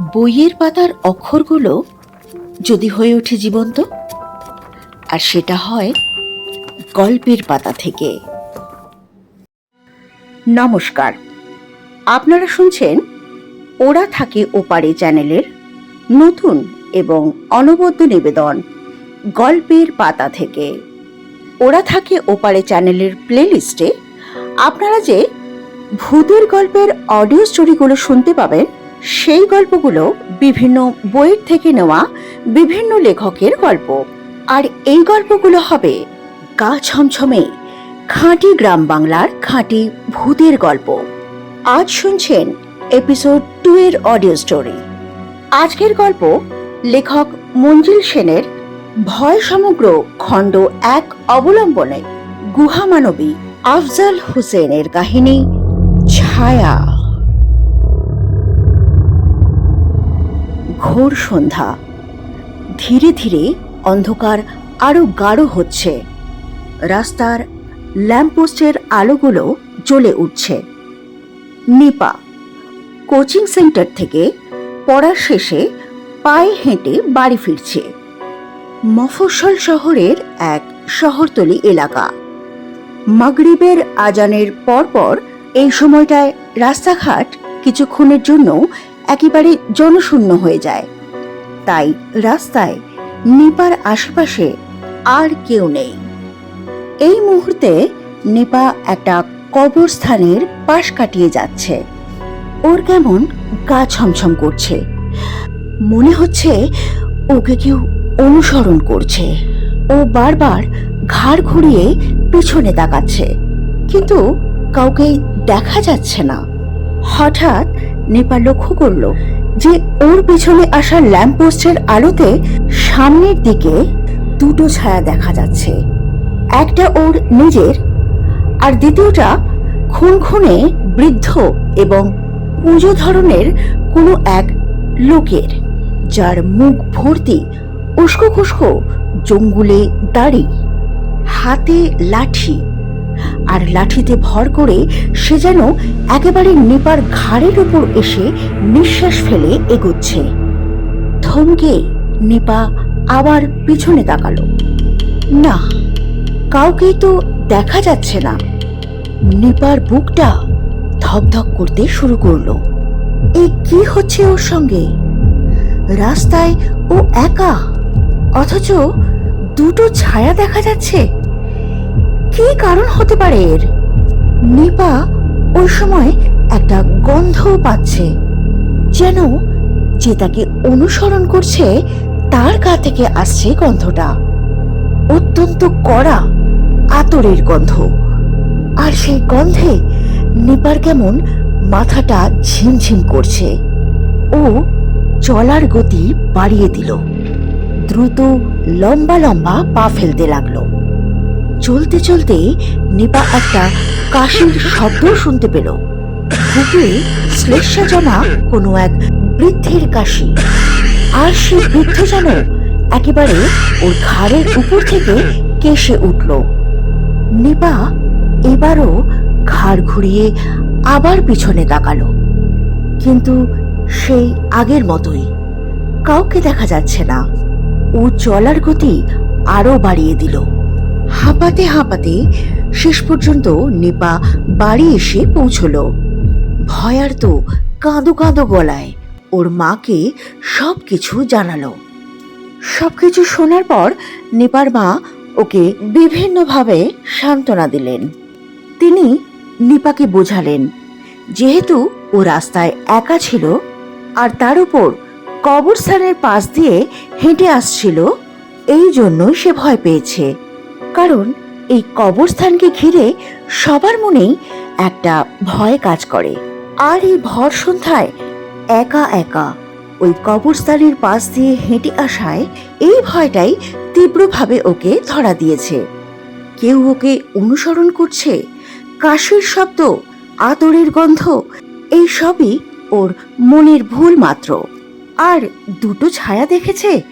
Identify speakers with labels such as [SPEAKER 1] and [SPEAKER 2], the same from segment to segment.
[SPEAKER 1] বইয়ের পাতার অক্ষরগুলো যদি হয়ে ওঠে জীবন্ত, আর সেটা হয় গল্পের পাতা থেকে। নমস্কার। আপনারা শুনছেন ওরা থাকে ওপারে চ্যানেলের নতুন এবং অনবদ্য নিবেদন গল্পের পাতা থেকে। ওরা থাকে ওপারে চ্যানেলের প্লেলিস্টে আপনারা যে ভূতের গল্পের অডিও স্টোরিগুলো শুনতে পাবেন সেই গল্পগুলো বিভিন্ন বইয়ের থেকে নেওয়া বিভিন্ন লেখকের গল্প। আর এই গল্পগুলো হবে গা ছমছমে খাঁটি গ্রাম বাংলার খাঁটি ভূতের গল্প। আজ শুনছেন এপিসোড টু এর অডিও স্টোরি। আজকের গল্প লেখক মঞ্জিল সেনের ভয় সমগ্র খণ্ড এক অবলম্বনে গুহামানবী আফজাল হোসেনের কাহিনী ছায়া। ঘোর সন্ধ্যা। ধীরে ধীরে অন্ধকার আরও গাঢ় হচ্ছে। রাস্তার ল্যাম্পপোস্টের আলোগুলো জ্বলে উঠছে। নিপা, কোচিং সেন্টার থেকে পড়ার শেষে পায়ে হেঁটে বাড়ি ফিরছে। মফস্বল শহরের এক শহরতলি এলাকা। মাগরিবের আজানের পরপর এই সময়টায় রাস্তাঘাট কিছুক্ষণের জন্য একেবারে জনশূন্য হয়ে যায়। তাই রাস্তায় নিপার আশেপাশে আর কেউ নেই। এই মুহূর্তে নিপা একটা কবরস্থানের পাশ কাটিয়ে যাচ্ছে। ওর কেমন গা ছমছম করছে। মনে হচ্ছে ওকে কেউ অনুসরণ করছে। ও বারবার ঘাড় ঘুরিয়ে পিছনে তাকাচ্ছে। কিন্তু কাউকে দেখা যাচ্ছে না। হঠাৎ নেপা লক্ষ্য করল যে ওর পিছনে আসা ল্যাম্পপোস্টের আলোতে সামনের দিকে দুটো ছায়া দেখা যাচ্ছে। একটা ওর নিজের আর দ্বিতীয়টা খুন খুনে বৃদ্ধ এবং পুজো ধরনের কোনো এক লোকের, যার মুখ ভর্তি উস্কো খুস্কো জঙ্গুলে দাড়ি হাতে লাঠি আর লাঠিতে ভর করে সে যেন একেবারে নিপার ঘাড়ের উপর এসে নিঃশ্বাস ফেলে এগোচ্ছে। থমকে নিপা আবার পিছনে তাকালো। না, কাউকেই তো দেখা যাচ্ছে না। নিপার বুকটা ধকধক করতে শুরু করল। এ কি হচ্ছে ওর সঙ্গে? রাস্তায় ও একা? অথচ দুটো ছায়া দেখা যাচ্ছে? কি কারণ হতে পারে এর? নিপা ওই সময় একটা গন্ধও পাচ্ছে, যেন যে তাকে অনুসরণ করছে, তার গা থেকে আসছে গন্ধটা। অত্যন্ত কড়া, আতরের গন্ধ। আর সেই গন্ধে নিপার কেমন মাথাটা ঝিমঝিম করছে। ও চলার গতি বাড়িয়ে দিল। দ্রুত লম্বা লম্বা পা ফেলতে লাগল। চলতে চলতে নিপা একটা কাশির শব্দ শুনতে পেল। বুকে শ্লেষা জমা কোনো এক বৃদ্ধের কাশি। আর সে বৃদ্ধ যেন একেবারে ওর ঘাড়ের উপর থেকে কেশে উঠল। নিপা এবারও ঘাড় ঘুরিয়ে আবার পিছনে তাকালো। কিন্তু সেই আগের মতোই কাউকে দেখা যাচ্ছে না। ও চলার গতি আরও বাড়িয়ে দিল। হাঁপাতে হাঁপাতে শেষ পর্যন্ত নিপা বাড়ি এসে পৌঁছলো। ভয়ার্ত কাঁদো কাঁদো গলায় ওর মাকে সব কিছু জানালো। সব কিছু শোনার পর নিপার মা ওকে বিভিন্নভাবে সান্ত্বনা দিলেন। তিনি নিপাকে বোঝালেন, যেহেতু ও রাস্তায় একা ছিল আর তার উপর কবরস্থানের পাশ দিয়ে হেঁটে আসছিল, এই জন্যই সে ভয় পেয়েছে। কারণ এই কবরস্থানকে ঘিরে সবার মনেই একটা ভয় কাজ করে। আর এই ভর সন্ধ্যায় একা একা ওই কবরস্থানের পাশ দিয়ে হেঁটে আসায় এই ভয়টাই তীব্রভাবে ওকে ধরা দিয়েছে। কেউ ওকে অনুসরণ করছে, কাশির শব্দ, আতরের গন্ধ, এই সবই ওর মনের ভুল মাত্র। আর দুটো ছায়া দেখেছে?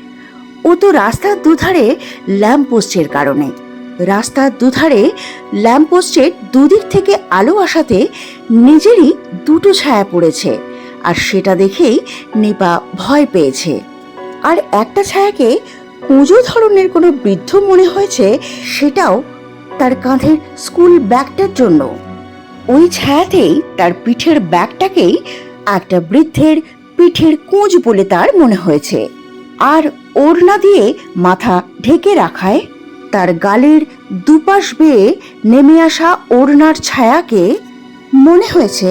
[SPEAKER 1] ও তো রাস্তার দুধারে ল্যাম্পপোস্টের কারণে। রাস্তার দুধারে ল্যাম্পপোস্টের দুদিক থেকে আলো আসাতে নিজেরই দুটো ছায়া পড়েছে। আর সেটা দেখেই নিপা ভয় পেয়েছে। আর একটা ছায়াকে পুজো ধরনের কোনো বৃদ্ধ মনে হয়েছে, সেটাও তার কাঁধের স্কুল ব্যাগটার জন্য। ওই ছায়াতেই তার পিঠের ব্যাগটাকেই একটা বৃদ্ধের পিঠের কুঁজ বলে তার মনে হয়েছে। আর ওড়না দিয়ে মাথা ঢেকে রাখায় তার গালের দুপাশ বেয়ে নেমে আসা ওড়নার ছায়াকে মনে হয়েছে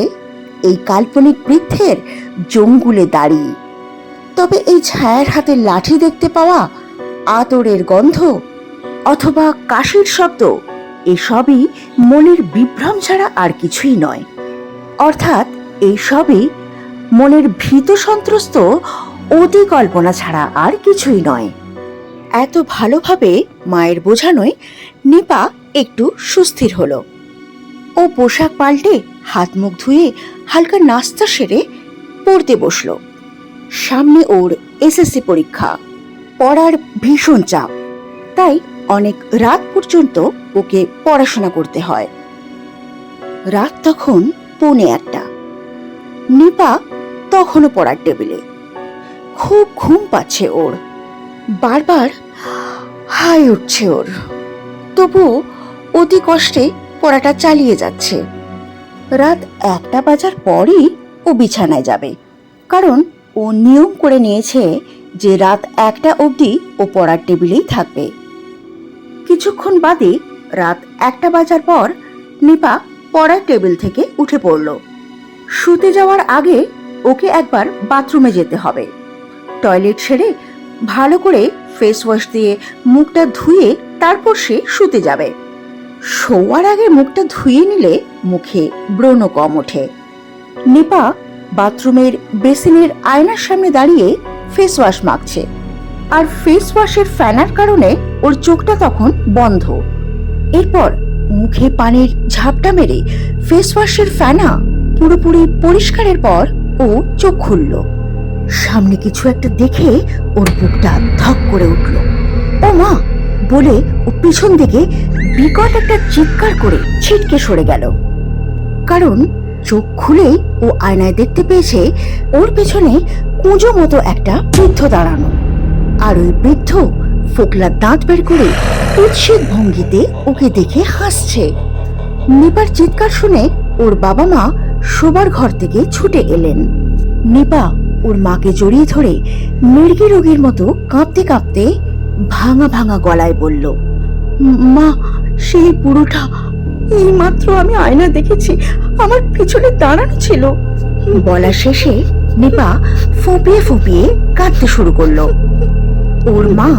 [SPEAKER 1] এই কাল্পনিক বৃদ্ধের জঙ্গুলে দাঁড়িয়ে। তবে এই ছায়ার হাতে লাঠি দেখতে পাওয়া আতরের গন্ধ অথবা কাশির শব্দ, এসবই মনের বিভ্রম ছাড়া আর কিছুই নয়। অর্থাৎ এই সবই মনের ভীত সন্ত্রস্ত অতি কল্পনা ছাড়া আর কিছুই নয়। এত ভালোভাবে মায়ের বোঝানোয় নিপা একটু সুস্থির হলো। ও পোশাক পাল্টে হাত মুখ ধুয়ে হালকা নাস্তা সেরে পড়তে বসল। সামনে ওর এসএসসি পরীক্ষা। পড়ার ভীষণ চাপ। তাই অনেক রাত পর্যন্ত ওকে পড়াশোনা করতে হয়। রাত তখন পৌনে একটা নিপা তখনও পড়ার টেবিলে। খুব ঘুম পাচ্ছে ওর। বারবার হাই উঠছে ওর। তবুও অতি কষ্টে পড়াটা চালিয়ে যাচ্ছে। রাত একটা বাজার পরই ও বিছানায় যাবে। কারণ ও নিয়ম করে নিয়েছে যে রাত একটা অবধি ও পড়ার টেবিলেই থাকবে। কিছুক্ষণ বাদে রাত একটা বাজার পর নিপা পড়ার টেবিল থেকে উঠে পড়ল। শুতে যাওয়ার আগে ওকে একবার বাথরুমে যেতে হবে। টয়লেট সেরে ভালো করে ফেস ওয়াশ দিয়ে মুখটা ধুয়ে তারপর সে শুতে যাবে। শোয়ার আগে মুখটা ধুয়ে নিলে মুখে ব্রণ কম ওঠে। নিপা বাথরুমের বেসিনের আয়নার সামনে দাঁড়িয়ে ফেস ওয়াশ মাখছে আর ফেস ওয়াশের ফ্যানার কারণে ওর চোখটা তখন বন্ধ। এরপর মুখে পানির ঝাপটা মেরে ফেস ওয়াশের ফ্যানা পুরোপুরি পরিষ্কারের পর ও চোখ খুলল। সামনে কিছু একটা দেখে ওর বুকটা ধক করে উঠল। ও মা, বলে ও পিছন দিকে বিকট একটা চিৎকার করে ছিটকে সরে গেল। কারণ চোখ খুলেই ও আয়নায় দেখতে পেয়েছে ওর পেছনে কুঁজো মতো একটা বৃদ্ধ দাঁড়ানো। আর ওই বৃদ্ধ ফোকলার দাঁত বের করে কুৎসিত ভঙ্গিতে ওকে দেখে হাসছে। নিপার চিৎকার শুনে ওর বাবা মা শোবার ঘর থেকে ছুটে এলেন। নিপা ওর মাকে জড়িয়ে ধরে মির্গি রোগীর মতো কাঁপতে কাঁপতে ভাঙা ভাঙা গলায় বলল, মা, সেই পুরোটা এইমাত্র আমি আয়না দেখেছি। আমার পিছনে দাঁড়ানো ছিল। বলা শেষে নিপা ফুপিয়ে ফুপিয়ে কাঁদতে শুরু করল। ওর মা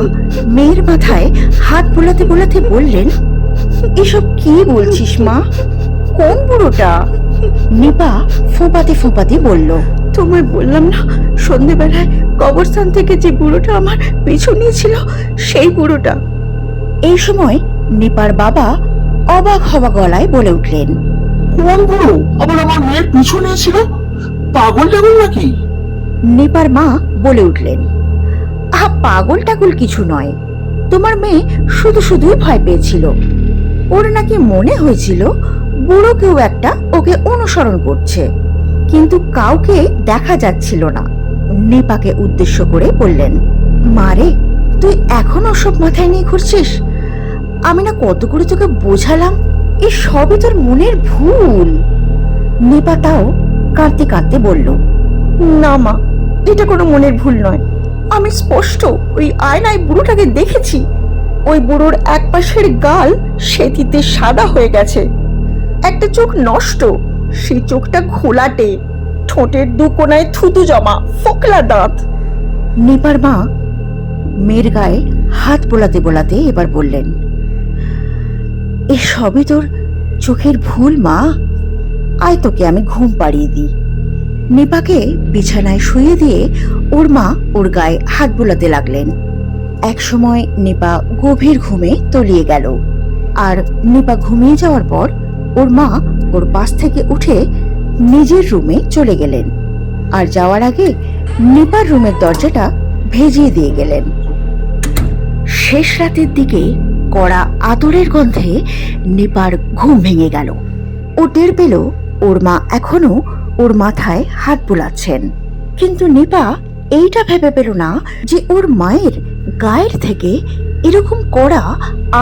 [SPEAKER 1] মেয়ের মাথায় হাত বোলাতে বোলাতে বললেন, এসব কি বলছিস মা? কোন বুড়োটা? নিপা ফোঁপাতে ফোঁপাতে বলল তোমায় বললাম না সন্ধেবেলায় কবরস্থান থেকে যে বুড়োটা আমার পিছু নিয়েছিল সেই বুড়োটা। এই সময় নিপার বাবা অবাক হওয়া গলায় বলে উঠলেন
[SPEAKER 2] কোন বুড়ো? আবার আমার মেয়ের পিছু নিয়েছিল? পাগল টাগল নাকি?
[SPEAKER 1] নিপার মা বলে উঠলেন আহা পাগল টাগল কিছু নয় তোমার মেয়ে শুধু শুধুই ভয় পেয়েছিল। ওর নাকি মনে হয়েছিল বুড়ো কেউ একটা ওকে অনুসরণ করছে। কিন্তু কাউকে দেখা যাচ্ছিল না। নেপাকে উদ্দেশ্য করে বললেন মারে তুই এখন ওসব মাথায় নিয়ে ঘুরছিস? আমি না কত করে তোকে বোঝালাম, এ সবই তোর মনের ভুল। নেপা তাও কাঁদতে কাঁদতে বলল, না মা, এটা কোনো মনের ভুল নয়। আমি স্পষ্ট ওই আয়নায় বুড়োটাকে দেখেছি। ওই বুড়োর এক পাশের গাল সেতিতে সাদা হয়ে গেছে। একটা চোখ নষ্ট সেই চোখটা ঘোলাটে, ঠোঁটের দু কোনায় থুতু জমা, ফোকলা দাঁত। নেপার মা মেয়ের গায়ে হাত বোলাতে বোলাতে এবার বললেন এ সবই তোর চোখের ভুল মা। আয় তোকে আমি ঘুম পাড়িয়ে দিই। নেপাকে বিছানায় শুয়ে দিয়ে ওর মা ওর গায়ে হাত বোলাতে লাগলেন। একসময় নেপা গভীর ঘুমে তলিয়ে গেল। আর নেপা ঘুমিয়ে যাওয়ার পর ওর মা ওর পাশ থেকে উঠে নিজের রুমে চলে গেলেন আর যাওয়ার আগে নিপার রুমের দরজাটা ভেজিয়ে দিয়ে গেলেন। শেষ রাতের দিকে কড়া আতরের গন্ধে নিপার ঘুম ভেঙে গেল। ও টের পেল ওর মা এখনও ওর মাথায় হাত বোলাচ্ছেন। কিন্তু নিপা এইটা ভেবে পেল না যে ওর মায়ের গায়ের থেকে এরকম কড়া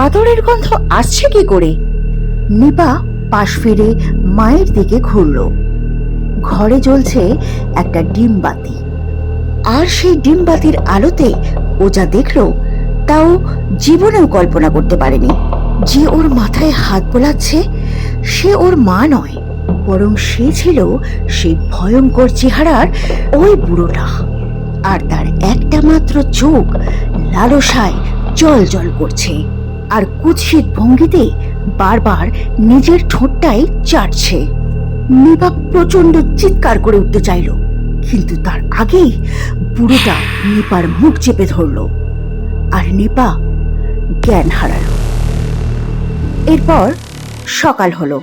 [SPEAKER 1] আদরের গন্ধ আসছে কি করে। নিপা পাশ ফিরে মায়ের দিকে ঘুরল। ঘরে জ্বলছে একটা ডিম বাতি আর সেই ডিম বাতির আলোতে ও যা দেখল, তাও জীবনেও কল্পনা করতে পারেনি যে ওর মাথায় হাত বোলাচ্ছে সে ওর মা নয়, বরং সে ছিল সেই ভয়ঙ্কর চেহারার ওই বুড়োটা। আর তার একটা মাত্র চোখ লালসায় জল জল করছে। আর কুৎসিত ভঙ্গিতে বারবার নিজের ঠোঁটটাই চাটছে নিপা প্রচণ্ড চিৎকার করে উঠতে চাইল, কিন্তু তার আগেই বুড়োটা নিপার মুখ চেপে ধরল আর নিপা জ্ঞান হারালো। এরপর সকাল হলো।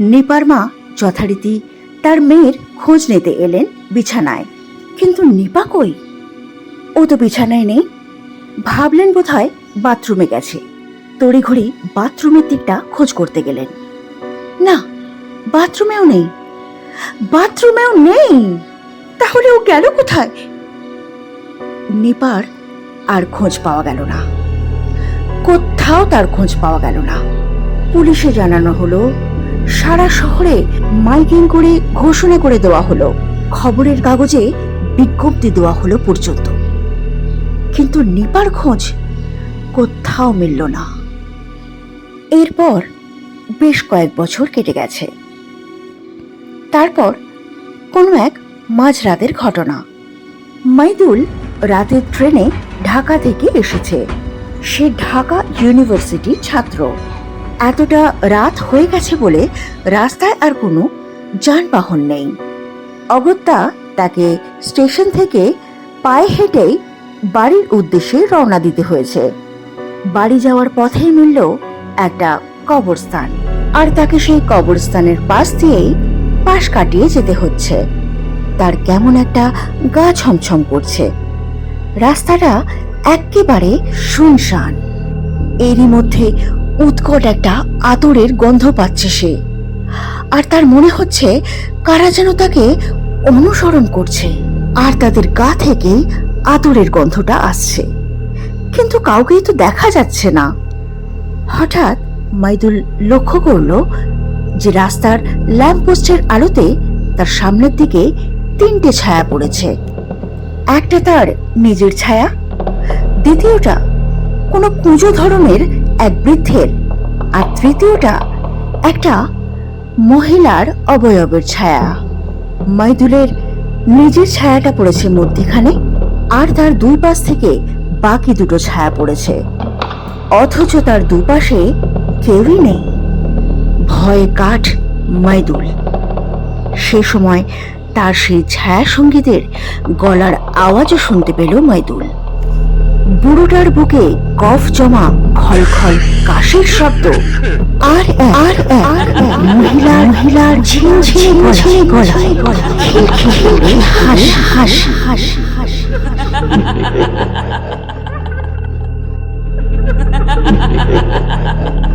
[SPEAKER 1] নিপার মা যথারীতি তার মেয়ের খোঁজ নিতে এলেন বিছানায়। কিন্তু নিপা কই? ও তো বিছানায় নেই। ভাবলেন বোধহয় বাথরুমে গেছে। তড়িঘড়ি বাথরুমের দিকটা খোঁজ করতে গেলেন। না, বাথরুমেও নেই। বাথরুমেও নেই? তাহলে ও গেল কোথায়? নেপার আর খোঁজ পাওয়া গেল না। কোথাও তার খোঁজ পাওয়া গেল না। পুলিশে জানানো হলো, সারা শহরে মাইকিং করে ঘোষণা করে দেওয়া হলো, খবরের কাগজে বিজ্ঞপ্তি দেওয়া হলো পর্যন্ত। কিন্তু নিপার খোঁজ কোথাও মিলল না। এরপর বেশ কয়েক বছর কেটে গেছে। তারপর কোনো এক মাঝরাতের ঘটনা। মাইদুল রাতের ট্রেনে ঢাকা থেকে এসেছে। সে ঢাকা ইউনিভার্সিটির ছাত্র। এতটা রাত হয়ে গেছে বলে রাস্তায় আর কোনো যানবাহন নেই। অগত্যা তাকে স্টেশন থেকে পায়ে হেঁটেই বাড়ির উদ্দেশ্যে রওনা দিতে হয়েছে। বাড়ি যাওয়ার পথেই মিলল একটা কবরস্থান। আর তাকে সেই কবরস্থানের পাশ দিয়েই পাশ কাটিয়ে যেতে হচ্ছে। তার কেমন একটা গা ছমছম করছে। রাস্তাটা একেবারে শুনশান। এরই মধ্যে উৎকট একটা আতরের গন্ধ পাচ্ছে সে। আর তার মনে হচ্ছে কারা যেন তাকে অনুসরণ করছে। আর তাদের গা থেকে আতরের গন্ধটা আসছে। কিন্তু কাউকেই তো দেখা যাচ্ছে না। হঠাৎ মাইদুল লক্ষ্য করল যে রাস্তার ল্যাম্পপোস্টের আলোতে তার সামনের দিকে তিনটে ছায়া পড়েছে। একটা তার নিজের ছায়া, দ্বিতীয়টা কোনো কুঁজো ধরনের এক বৃদ্ধের, আর তৃতীয়টা একটা মহিলার অবয়বের ছায়া। মাইদুলের নিজের ছায়াটা পড়েছে মধ্যিখানে, আর তার দুই পাশ থেকে বাকি দুটো ছায়া পড়েছে। অথচ তার দুপাশে কেউই নেই। ভয়ে কাঠ মাইদুল। সে সময় তার সেই ছায়া সঙ্গীতের গলার আওয়াজও শুনতে পেল মাইদুল। বুড়োটার বুকে কফ জমা খল খল কাশের শব্দ। আর আর আর মহিলার মহিলার ঝিনঝিনি গলায়। হাসি হাসি। হাসি হাসি। 哈哈哈哈哈哈。